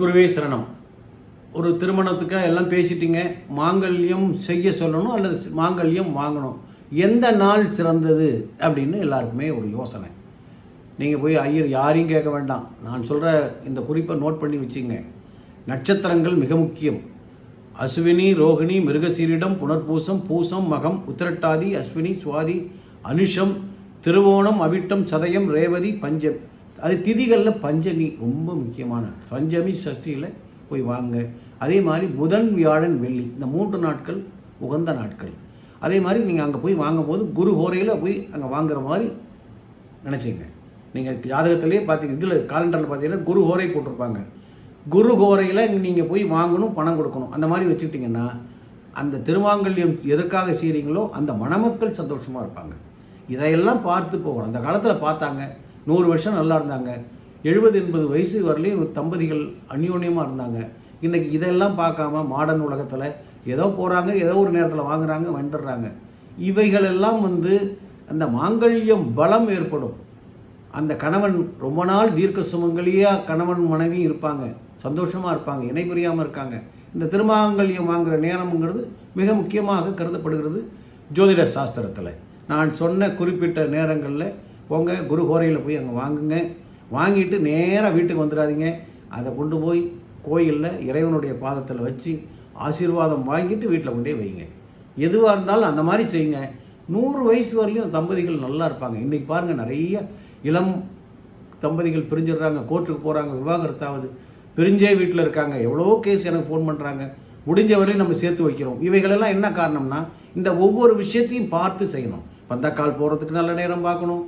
குருவே சரணம். ஒரு திருமணத்துக்கு எல்லாம் பேசிட்டீங்க மாங்கல்யம் செய்ய சொல்லணும் அல்லது மாங்கல்யம் வாங்கணும். எந்த நாள் சிறந்தது அப்படின்னு எல்லாருக்குமே ஒரு யோசனை. நீங்கள் போய் ஐயர் யாரையும் கேட்க வேண்டாம். நான் சொல்கிற இந்த குறிப்பை நோட் பண்ணி வச்சுங்க. நட்சத்திரங்கள் மிக முக்கியம். அஸ்வினி ரோகிணி மிருகசீரிடம் புனர்பூசம் பூசம் மகம் உத்திரட்டாதி அஸ்வினி சுவாதி அனுஷம் திருவோணம் அவிட்டம் சதயம் ரேவதி பஞ்சம் அது திதிகளில் பஞ்சமி ரொம்ப முக்கியமான பஞ்சமி சஷ்டியில் போய் வாங்க. அதே மாதிரி புதன் வியாழன் வெள்ளி இந்த மூன்று நாட்கள் உகந்த நாட்கள். அதே மாதிரி நீங்கள் அங்கே போய் வாங்கும்போது குரு ஹோரையில் போய் அங்கே வாங்குற மாதிரி நினச்சிங்க. நீங்கள் ஜாதகத்திலே பார்த்தீங்க இதில் காலண்டரில் பார்த்தீங்கன்னா குரு ஹோரை போட்டிருப்பாங்க. குரு ஹோரையில் நீங்கள் போய் வாங்கணும் பணம் கொடுக்கணும். அந்த மாதிரி வச்சுக்கிட்டிங்கன்னா அந்த திருவாங்கல்யம் எதற்காக செய்கிறீங்களோ அந்த மணமக்கள் சந்தோஷமாக இருப்பாங்க. இதையெல்லாம் பார்த்து போகணும். அந்த காலத்தில் பார்த்தாங்க நூறு வருஷம் நல்லா இருந்தாங்க. எழுபது எண்பது வயசு வரலையும் தம்பதிகள் அந்யோன்யமாக இருந்தாங்க. இன்றைக்கி இதெல்லாம் பார்க்காம மாடர்ன் உலகத்தில் ஏதோ போகிறாங்க ஏதோ ஒரு நேரத்தில் வாங்குறாங்க வந்துடுறாங்க. இவைகளெல்லாம் வந்து அந்த மாங்கல்யம் பலம் ஏற்படும். அந்த கணவன் ரொம்ப நாள் தீர்க்க சுமங்கலியாக கணவன் மனைவி இருப்பாங்க. சந்தோஷமாக இருப்பாங்க இணை புரியாமல் இருக்காங்க. இந்த திருமாங்கல்யம் வாங்குகிற நேரம்ங்கிறது மிக முக்கியமாக கருதப்படுகிறது ஜோதிட சாஸ்திரத்தில். நான் சொன்ன குறிப்பிட்ட நேரங்களில் போங்க குரு கோரையில் போய் அங்கே வாங்குங்க. வாங்கிட்டு நேராக வீட்டுக்கு வந்துடாதீங்க. அதை கொண்டு போய் கோயிலில் இறைவனுடைய பாதத்தில் வச்சு ஆசீர்வாதம் வாங்கிட்டு வீட்டில் கொண்டே வைங்க. எதுவாக இருந்தாலும் அந்த மாதிரி செய்யுங்க. நூறு வயசு வரலையும் தம்பதிகள் நல்லா இருப்பாங்க. இன்றைக்கி பாருங்கள் நிறைய இளம் தம்பதிகள் பிரிஞ்சிடுறாங்க. கோர்ட்டுக்கு போகிறாங்க விவாகரத்தாவது. பிரிஞ்சே வீட்டில் இருக்காங்க. எவ்வளோ கேஸ் எனக்கு ஃபோன் பண்ணுறாங்க முடிஞ்ச வரையும் நம்ம சேர்த்து வைக்கிறோம். இவைகளெல்லாம் என்ன காரணம்னா இந்த ஒவ்வொரு விஷயத்தையும் பார்த்து செய்யணும். பந்தக்கால் போகிறதுக்கு நல்ல நேரம் பார்க்கணும்.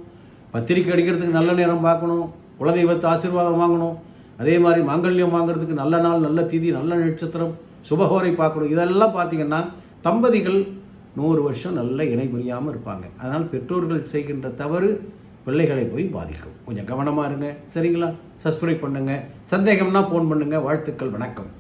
பத்திரிக்கை அடிக்கிறதுக்கு நல்ல நேரம் பார்க்கணும் குலதெய்வத்தை ஆசீர்வாதம் வாங்கணும் அதே மாதிரி மாங்கல்யம் வாங்குறதுக்கு நல்ல நாள் நல்ல திதி நல்ல நட்சத்திரம் சுபகோரை பார்க்கணும். இதெல்லாம் பார்த்தீங்கன்னா தம்பதிகள் நூறு வருஷம் நல்ல இணை புரியாமல் இருப்பாங்க. அதனால் பெற்றோர்கள் செய்கின்ற தவறு பிள்ளைகளை போய் பாதிக்கும். கொஞ்சம் கவனமாக இருங்க. சரிங்களா? சப்ஸ்கிரைப் பண்ணுங்கள் சந்தேகம்னா ஃபோன் பண்ணுங்கள் வாழ்த்துக்கள் வணக்கம்.